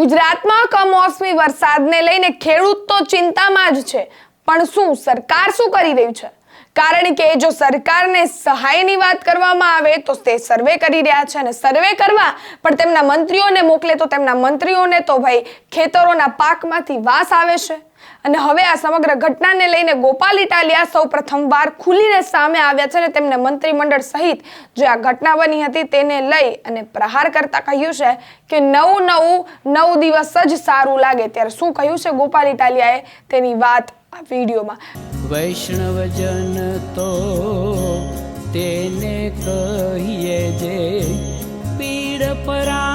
ગુજરાતમાં કમોસમી વરસાદને લઈને ખેડૂત તો ચિંતામાં જ છે. પણ શું સરકાર શું કરી રહ્યું છે? કારણ કે જો સરકારને સહાયની વાત કરવામાં આવે તો તે સર્વે કરી રહ્યા છે અને સર્વે કરવા પણ તેમના મંત્રીઓને મોકલે તો તેમના મંત્રીઓને તો ભાઈ ખેતરોના પાકમાંથી વાસ આવે છે. અને હવે આ સમગ્ર ઘટનાને લઈને ગોપાલ ઇટાલિયા સૌ પ્રથમવાર ખુલીને સામે આવ્યા છે અને તેમને મંત્રીમંડળ સહિત જે આ ઘટના બની હતી તેને લઈ અને પ્રહાર કરતા કહ્યું છે કે નવું નવું, નવ દિવસ જ સારું લાગે. ત્યારે શું કહ્યું છે ગોપાલ ઇટાલિયાએ તેની વાત આ વિડીયોમાં? વૈષ્ણવજન તો તેને કહીએ જે પીડ પરાઈ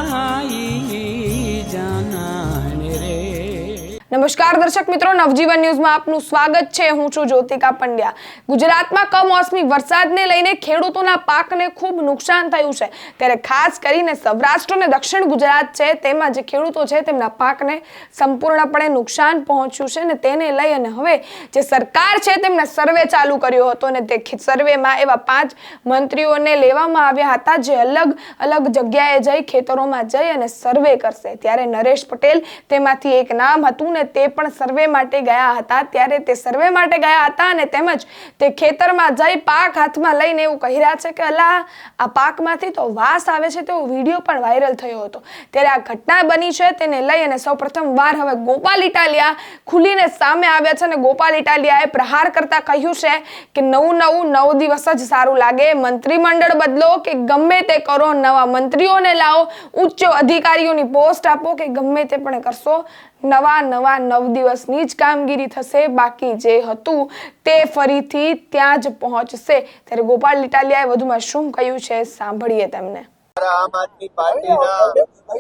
નમસ્કાર દર્શક મિત્રો, નવજીવન ન્યૂઝમાં આપનું સ્વાગત છે. હું છું જ્યોતિકા પંડ્યા. ગુજરાતમાં કમોસમી વરસાદને લઈને ખેડૂતોના પાકને ખૂબ નુકસાન થયું છે. ત્યારે ખાસ કરીને સૌરાષ્ટ્ર અને દક્ષિણ ગુજરાત છે, તેમાં જે ખેડૂતો છે, તેમના પાકને સંપૂર્ણપણે નુકસાન પહોંચ્યું છે અને તેને લઈ અને હવે જે સરકાર છે, તેમણે સર્વે ચાલુ કર્યો હતો અને તે સર્વેમાં એવા પાંચ મંત્રીઓને લેવામાં આવ્યા હતા જે અલગ અલગ જગ્યાએ જઈ ખેતરોમાં જઈ અને સર્વે કરશે. ત્યારે નરેશ પટેલ તેમાંથી એક નામ હતું ને તે પણ સર્વે માટે ગયા હતા. ત્યારે તે સર્વે માટે ગયા હતા અને તેમજ તે ખેતરમાં જઈ પાક હાથમાં લઈને એવું કહી રહ્યા છે કે અલા આ પાકમાંથી તો વાસ આવે છે. તેવો વીડિયો પણ વાયરલ થયો હતો. ત્યારે આ ઘટના બની છે. તેને લઈ અને સૌ વાર હવે ગોપાલ ઇટાલિયા ખુલીને સામે આવ્યા છે અને ગોપાલ ઇટાલિયાએ પ્રહાર કરતા કહ્યું છે કે, નવું નવું, નવ દિવસ જ સારું લાગે. મંત્રીમંડળ બદલો કે ગમે તે કરો, નવા મંત્રીઓને લાવો. ઉચ્ચ અધિકારીઓની પોસ્ટ આપો કે ગમે તે પણ કરશો. નવા નવા નવ દિવસની જ કામગીરી થશે. બાકી જે હતું તે ફરીથી ત્યાં જ પહોંચશે. ત્યારે ગોપાલ ઇટાલિયાએ વધુમાં શું કહ્યું છે. સાંભળીએ તેમને. આમ આદમી પાર્ટીના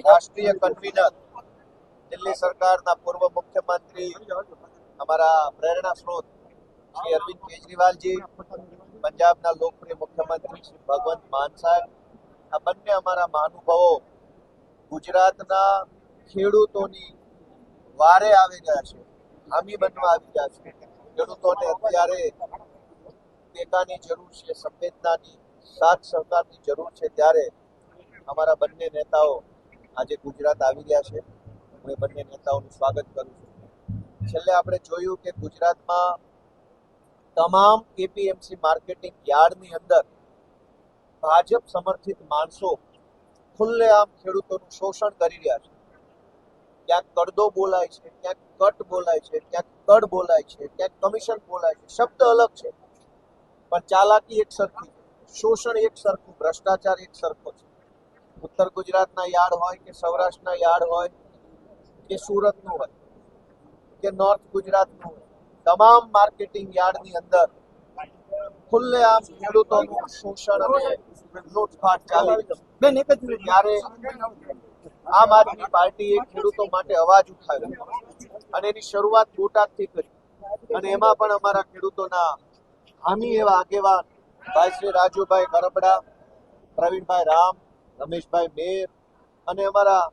રાષ્ટ્રીય કન્વીનર દિલ્હી સરકારના પૂર્વ મુખ્યમંત્રી, અમારા પ્રેરણા સ્ત્રોત શ્રી અરવિંદ કેજરીવાલજી, પંજાબના લોકપ્રિય મુખ્યમંત્રી શ્રી ભગવંત માન સાહેબ, આ બંને અમારા મહાનુભાવો ગુજરાતના ખેડૂતોની વારે આવી ગયા છે. હામી બનવા આવી ગયા છે. ખેડૂતોને અત્યારે ટેકાની જરૂર છે, સંવેદનાની, સાથ સહકારની જરૂર છે ત્યારે અમારા બંને નેતાઓ આજે ગુજરાત આવી રહ્યા છે. હું એ બંને નેતાઓનું સ્વાગત કરું છું. છેલ્લે આપણે જોયું કે ગુજરાતમાં તમામ એપીએમસી માર્કેટિંગ યાર્ડની અંદર ભાજપ સમર્થિત માણસો ખુલ્લેઆમ ખેડૂતોનું શોષણ કરી રહ્યા છે. ક્યાંક કડદો બોલાય છે ક્યાંક કટ બોલાય છે ક્યાંક કડ બોલાય છે ક્યાંક કમિશન બોલાય છે શબ્દ અલગ છે. પણ ચાલાકી એક સરખી છે શોષણ એક સરખું ભ્રષ્ટાચાર એક સરખો છે. ઉત્તર ગુજરાતના યાર્ડ હોય કે સૌરાષ્ટ્રના યાર્ડ હોય કે સુરતનું હોય કે નોર્થ ગુજરાતનું હોય તમામ માર્કેટિંગ યાર્ડની અંદર ખુલ્લેઆમ ખેડૂતોનું શોષણ અને લૂંટફાટ ચાલી જ મિનિટ. ત્યારે આમ આદમી પાર્ટીએ ખેડૂતો માટે અવાજ ઉઠાવ્યો અને એની શરૂઆત બોટાદથી કરી. અને એમાં પણ અમારા ખેડૂતોના હામી એવા આગેવાન ભાઈ શ્રી રાજુભાઈ ગરબડા, પ્રવીણભાઈ રામ, રમેશભાઈ મેર અને અમારા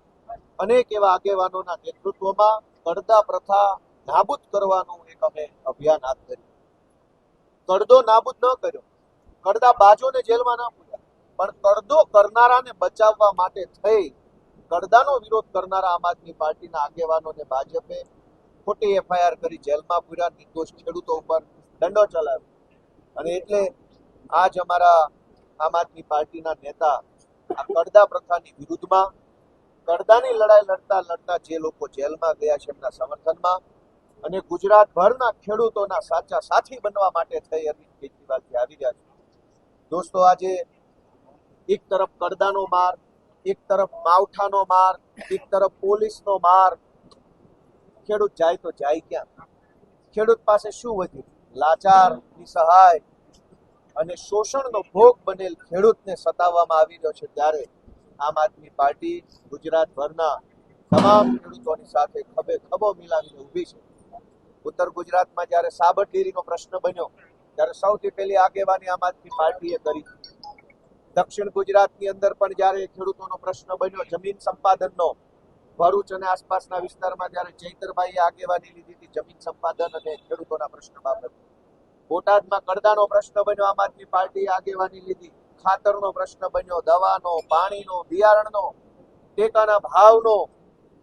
અનેક એવા આગેવાનોના નેતૃત્વમાં કડદા પ્રથા નાબૂદ કરવાનું એક અમે અભિયાન હાથ ધર્યું. કડદો નાબૂદ ન કર્યો. કડદા બાજોને જેલમાં ન પૂર્યા પણ કડદો કરનારાને બચાવવા માટે થઈ કડદાનો વિરોધ કરનારા આમ આદમી પાર્ટીના આગેવાનોને ભાજપે ખોટી એફઆઈઆર કરી જેલમાં પૂર્યા નિર્દોષ ખેડૂતો ઉપર દંડો ચલાવ્યો. અને એટલે આજ અમારા આમ આદમી પાર્ટીના નેતા આ કડદા પ્રથાની વિરુદ્ધમાં કડદાની લડાઈ લડતા લડતા જે લોકો જેલમાં ગયા છે એમના સમર્થનમાં અને ગુજરાતભરના ખેડૂતોના સાચા સાથી બનવા માટે થઈ અરવિંદ કેજરીવાલથી આવી રહ્યા છે. દોસ્તો, આજે એક તરફ કડદાનો માર એક તરફ માવઠાનો માર, એક તરફ પોલીસનો માર. ખેડૂત જાય તો જાય ક્યાં? ખેડૂત પાસે શું વધ્યું? લાચાર નિસહાય અને શોષણનો ભોગ બનેલ ખેડૂતને સતાવવામાં આવી રહ્યો છે ત્યારે આમ આદમી પાર્ટી ગુજરાતભરના તમામ ખેડૂતોની સાથે ખભે ખભો મિલાવીને ઊભી છે. ઉત્તર ગુજરાતમાં જ્યારે સાબર ડેરીનો પ્રશ્ન બન્યો, ત્યારે સૌથી પહેલી આગેવાની આમ આદમી પાર્ટીએ કરી. દક્ષિણ ગુજરાતની અંદર પણ જ્યારે ખેડૂતોનો પ્રશ્ન બન્યો, જમીન સંપાદનનો, ભરૂચ અને આસપાસના વિસ્તારમાં જ્યારે ચૈતરભાઈએ આગેવાની લીધી હતી જમીન સંપાદન અને ખેડૂતોના પ્રશ્ન બાબતે. બોટાદમાં કડદાનો પ્રશ્ન બન્યો, આમ આદમી પાર્ટીએ આગેવાની લીધી. ખાતરનો પ્રશ્ન બન્યો, દવાનો, પાણીનો, બિયારણનો, ટેકાના ભાવનો,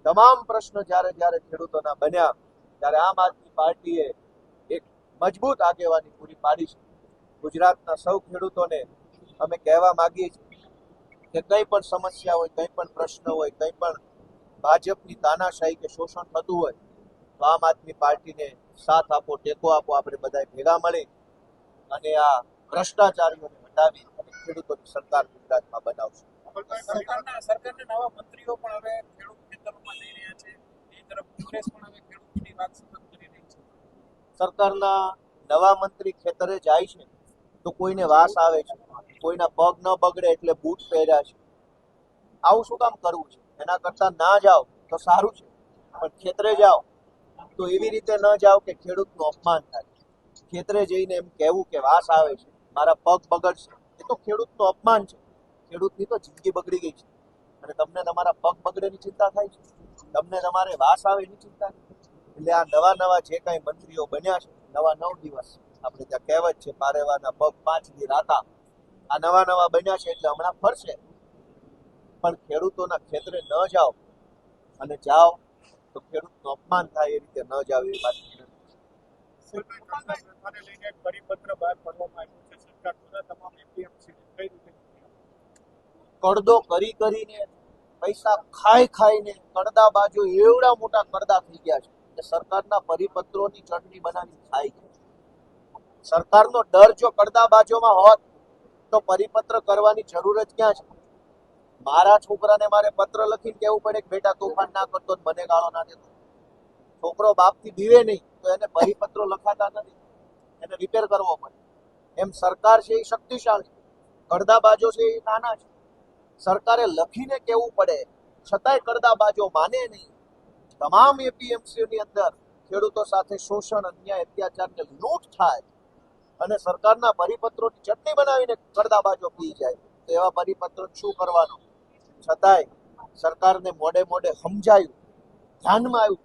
તમામ પ્રશ્ન જ્યારે જ્યારે ખેડૂતોના બન્યા, ત્યારે આમ આદમી પાર્ટીએ એક મજબૂત આગેવાની પૂરી પાડી છે. ગુજરાતના સૌ ખેડૂતોને અમે કહેવા માગીએ છીએ કે કંઈ પણ સમસ્યા હોય કંઈ પણ પ્રશ્ન હોય કંઈ પણ ભાજપની તાનાશાહી કે શોષણ થતું હોય તો આમ આદમી પાર્ટીને સાથ આપો ટેકો આપો આપણે બધા ભેગા મળી અને આ ભ્રષ્ટાચારીઓને હટાવી અને ખેડૂતોની સરકાર ગુજરાતમાં બનાવશું. સરકારના સરકારના નવા મંત્રીઓ પણ હવે ખેડૂત ખેતરોમાં જઈ રહ્યા છે. એ તરફ કોંગ્રેસ પણ હવે ખેડૂતોની વાત સતત કરી રહી છે. સરકારના નવા મંત્રી ખેતરે જાય છે તો કોઈને વાસ આવે છે. કોઈના પગ ન બગડે એટલે બૂટ પહેર્યા છે. આવું શું કામ કરવું છે? એના કરતા ના જાઓ તો સારું છે. પણ ખેતરે જાઓ તો એવી રીતે ન જાઓ કે ખેડૂતનું અપમાન થાય. ખેતરે જઈને એમ કહેવું કે વાસ આવે છે, મારા પગ બગડશે. એ તો ખેડૂતનું અપમાન છે. ખેડૂતની તો જિંદગી બગડી ગઈ છે. અને તમને તમારા પગ બગડેની ચિંતા થાય છે? તમને તમારે વાસ આવે એની ચિંતા એટલે આ નવા નવા જે કાંઈ મંત્રીઓ બન્યા છે, નવા નવ દિવસ. આપણે ત્યાં કહેવત છે, પારેવાના પગ પાંચ દી રાતા આ નવા નવા બન્યા છે એટલે હમણાં ફરશે. પણ ખેડૂતોના ખેતરે ન જાઓ અને જાઓ તો ખેડૂતનું અપમાન થાય એ રીતે ન જાવ એ વાત કડદો કરી કરીને પૈસા ખાઈ ખાઈને કડદા બાજુ એવડા મોટા કડદા થઈ ગયા છે. કે સરકારના પરિપત્રોની ચટણી બનાવી ખાઈ ગઈ છે. સરકારનો ડર જો કડદા બાજુમાં હોત તો પરિપત્ર કરવાની જરૂર જ ક્યાં છે? મારા છોકરાને મારે પત્ર લખીને કહેવું પડે કે બેટા તોફાન ના કરતો મને ગાળો ના દેતો. છોકરો બાપથી બીવે નહીં, તો એને પરિપત્રો લખાતા નથી. એને રિપેર કરવો પડે. એમ સરકાર છે એ શક્તિશાળી. કરદાબાજો છે એ નાના છે. સરકારે લખીને કેવું પડે. છતાંય કરદાબાજો માને નહીં. તમામ એપીએમસીઓની અંદર ખેડૂતો સાથે શોષણ, અન્યાય અત્યાચાર ને લૂંટ થાય. અને સરકારના પરિપત્રોની ચટણી બનાવીને કરદાબાજો પી જાય. તો એવા પરિપત્રો શું કરવાનું? છતાંય સરકારને મોડે મોડે સમજાયું, ધ્યાનમાં આવ્યું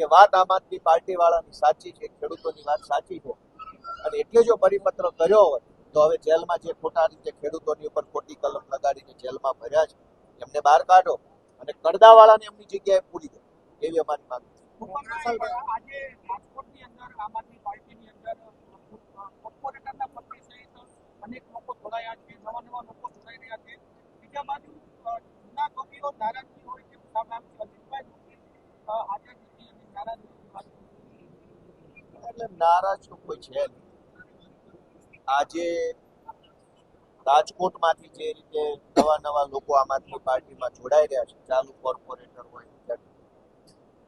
કે વાત આમ આદમી પાર્ટી વાળાની સાચી છે, ખેડૂતોની વાત સાચી છે. અને એટલે જો પરિપત્ર કર્યો હોય, તો હવે જેલમાં જે ખોટા રીતે ખેડૂતોની ઉપર ખોટી કલમ લગાડીને જેલમાં ભર્યા છે, એમને બહાર કાઢો અને કડદાવાળાને એમની જગ્યાએ પૂરી દો. એવી અમારી માંગ છે આજે રાજકોટની અંદર આમ આદમી પાર્ટીની અંદર કોર્પોરેટરના પત્ની સહિત અનેક લોકો જોડાયા છે નવા નવા લોકો જોડાઈ રહ્યા છે બીજા બાજુ અ, જૂના કવિઓ નારાજગી હોય તેવું સામે આવ્યું છે અજીતભાઈ જોશી, અ, હાજર નથી અને નારાજગીની વાત કરી. એટલે નારાજ તો કોઈ છે આજે રાજકોટમાંથી જે રીતે નવા નવા લોકો આમ આદમી પાર્ટીમાં જોડાઈ રહ્યા છે, ચાલુ કોર્પોરેટર હોય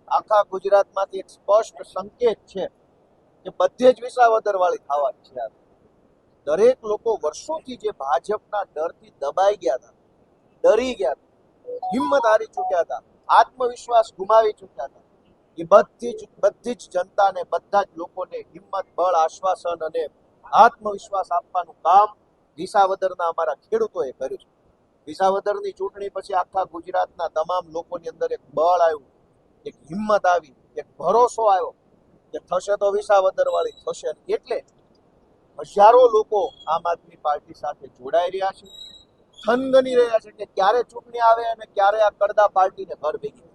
આખા ગુજરાતમાંથી એક સ્પષ્ટ સંકેત છે કે બધે જ વિસાવદર વાળી થવાની છે. દરેક લોકો વર્ષોથી જે ભાજપના ડરથી દબાઈ ગયા હતા, ડરી ગયા હતા, હિંમત હારી ચૂક્યા હતા, આત્મવિશ્વાસ ગુમાવી ચૂક્યા હતા એ બધી જ બધી જ જનતાને, બધા જ લોકોને હિંમત, બળ, આશ્વાસન અને આત્મવિશ્વાસ આપવાનું કામ વિસાવદરના અમારા ખેડૂતોએ કર્યું છે. વિસાવદરની ચૂંટણી પછી આખા ગુજરાતના તમામ લોકોની અંદર એક બળ આવ્યું, એક હિંમત આવી, એક ભરોસો આવ્યો કે થશે તો વિસાવદર વાળી થશે એટલે હજારો લોકો આમ આદમી પાર્ટી સાથે જોડાઈ રહ્યા છે, થનગની રહ્યા છે કે ક્યારે ચૂંટણી આવે અને ક્યારે આ કરદા પાર્ટીને ઘર ભેગી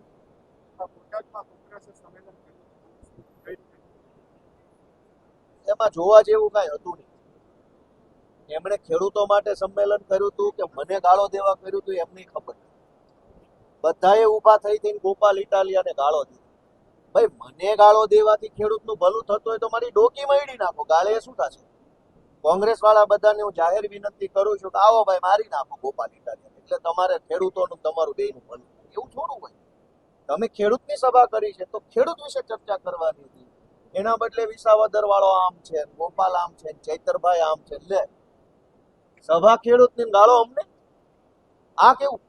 એમાં જોવા જેવું કઈ હતું નહીં. એમણે ખેડૂતો માટે સંમેલન કર્યું હતું કે મને ગાળો દેવા કર્યું હતું એમની ખબર. બધાએ ઊભા થઈ થઈને ગોપાલ ઇટાલિયાને ગાળો દીધો. ભાઈ, મને ગાળો દેવાથી ખેડૂતનું ભલું થતું હોય તો મારી ડોકી મળી નાખો. ગાળે શું થશે? કોંગ્રેસ વાળા બધાને હું જાહેર વિનંતી કરું છું કે આવો ભાઈ, મારી નાખો ગોપાલ ઇટાલિયા એટલે તમારે ખેડૂતોનું, તમારું બેનું ભલું એવું થોડું હોય. તમે ખેડૂતની સભા કરી છે, તો ખેડૂત વિશે ચર્ચા કરવાની હતી. એના બદલે વિસાવદર વાળો આમ છે, ગોપાલ આમ છે, ચૈતરભાઈ આમ છે, લે. સભા ખેડૂતની ગાળો અમને? આ કેવું?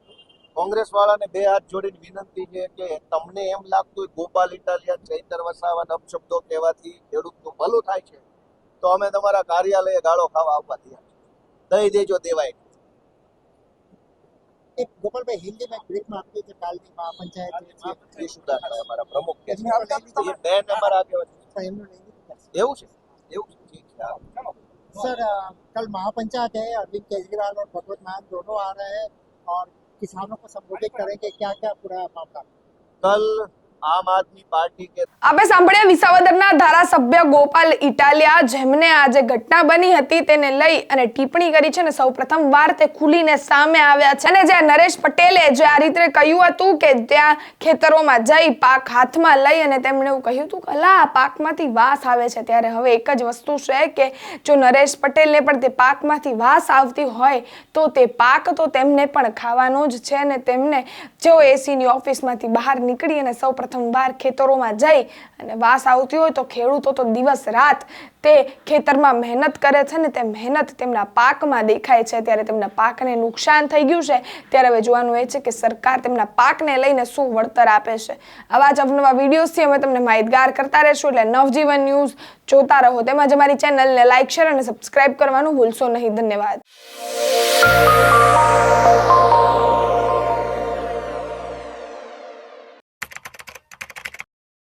કોંગ્રેસ વાળાને બે હાથ જોડીને વિનંતી છે કે તમને એમ લાગતું ગોપાલ ઇટાલિયા, ચૈતર વસાવાના અપશબ્દો કહેવાથી ખેડૂતનું ભલું થાય છે, તો અમે તમારા કાર્યાલયે ગાળો ખાવા આવવા તૈયાર દઈ દેજો દેવાય. એક ગોપાલ ભાઈ હિન્દી में ब्रीफ में आपकी जो काल की महापंचायत है जी, ત્રિશુદાભાઈ અમારા પ્રમુખ કે છે એમનો લઈ લીધું. એ બેન અમારા આગેવાન છે. तो एमनो नहीं दिखता। એવું છે એવું છે ઠીક છે હા. सर अ, कल महापंचायत है अरविंद केजरीवाल और भगवत मान दोनों आ रहे हैं और किसानों को संबोधित करेंगे क्या क्या पूरा मामला कल આમ આદમી પાર્ટી કે આપણે સાંભળ્યા વિસાવદરના ધારાસભ્ય ગોપાલ ઇટાલિયા, જેમને આ જે ઘટના બની હતી તેને લઈ અને ટિપ્પણી કરી છે ને સૌપ્રથમ વાર તે ખુલીને સામે આવ્યા છે. અને જે નરેશ પટેલે જે આ રીતે કહ્યું હતું કે ત્યાં ખેતરોમાં જઈ પાક હાથમાં લઈ અને તેમણે એવું કહ્યું હતું કે, અલા પાકમાંથી વાસ આવે છે. ત્યારે હવે એક જ વસ્તુ છે કે જો નરેશ પટેલને પણ તે પાકમાંથી વાસ આવતી હોય તો તે પાક તો તેમને પણ ખાવાનો જ છે અને તેમને જો એસીની ઓફિસમાંથી બહાર નીકળી અને સૌપ્રથમ પ્રથમવાર ખેતરોમાં જઈ અને વાસ આવતી હોય તો ખેડૂતો તો દિવસ રાત તે ખેતરમાં મહેનત કરે છે ને તે મહેનત તેમના પાકમાં દેખાય છે. ત્યારે તેમના પાકને નુકસાન થઈ ગયું છે. ત્યારે હવે જોવાનું એ છે કે સરકાર તેમના પાકને લઈને શું વળતર આપે છે. આવા જ અવનવા વિડીયોઝથી અમે તમને માહિતગાર કરતા રહેશું એટલે નવજીવન ન્યૂઝ જોતા રહો. તેમજ અમારી ચેનલને લાઇક શેર અને સબસ્ક્રાઇબ કરવાનું ભૂલશો નહીં. ધન્યવાદ.